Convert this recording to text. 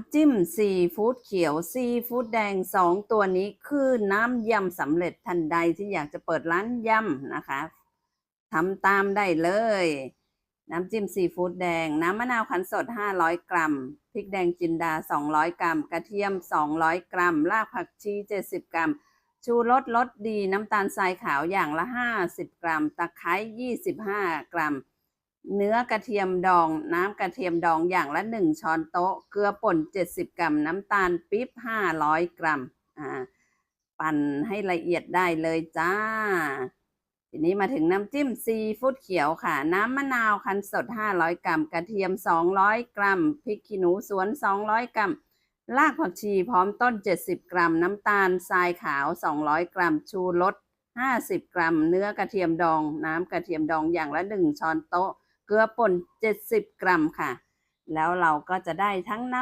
ำจิ้มซีฟู้ดเขียวซีฟู้ดแดงสองตัวนี้คือน้ำยำสำเร็จทันใดที่อยากจะเปิดร้านยำนะคะทำตามได้เลย น้ำจิ้มซีฟู้ดแดง น้ำมะนาวขันสด 500 กรัม พริกแดงจินดา 200 กรัม กระเทียม 200 กรัม รากผักชี 70 กรัม ชูรสรสดีน้ำตาลทรายขาวอย่างละ 50 กรัม ตะไคร้ 25 กรัม เนื้อกระเทียมดองน้ำกระเทียมดองอย่างละ 1 ช้อนโต๊ะ เกลือป่น 70 กรัม น้ำตาลปี๊บ 500 กรัมอ่าปั่นให้ละเอียดได้เลยจ้า ทีนี้มาถึงน้ำจิ้มซีฟู้ดเขียวค่ะ น้ำมะนาวคั้นสด 500 กรัม กระเทียม 200 กรัม พริกขี้หนูสวน 200 กรัม รากผักชีพร้อมต้น 70 กรัม น้ำตาลทรายขาว 200 กรัม ชูรส 50 กรัม เนื้อกระเทียมดอง น้ำกระเทียมดองอย่างละ 1 ช้อนโต๊ะ เกลือป่น 70 กรัมค่ะ แล้วเราก็จะได้ทั้งน้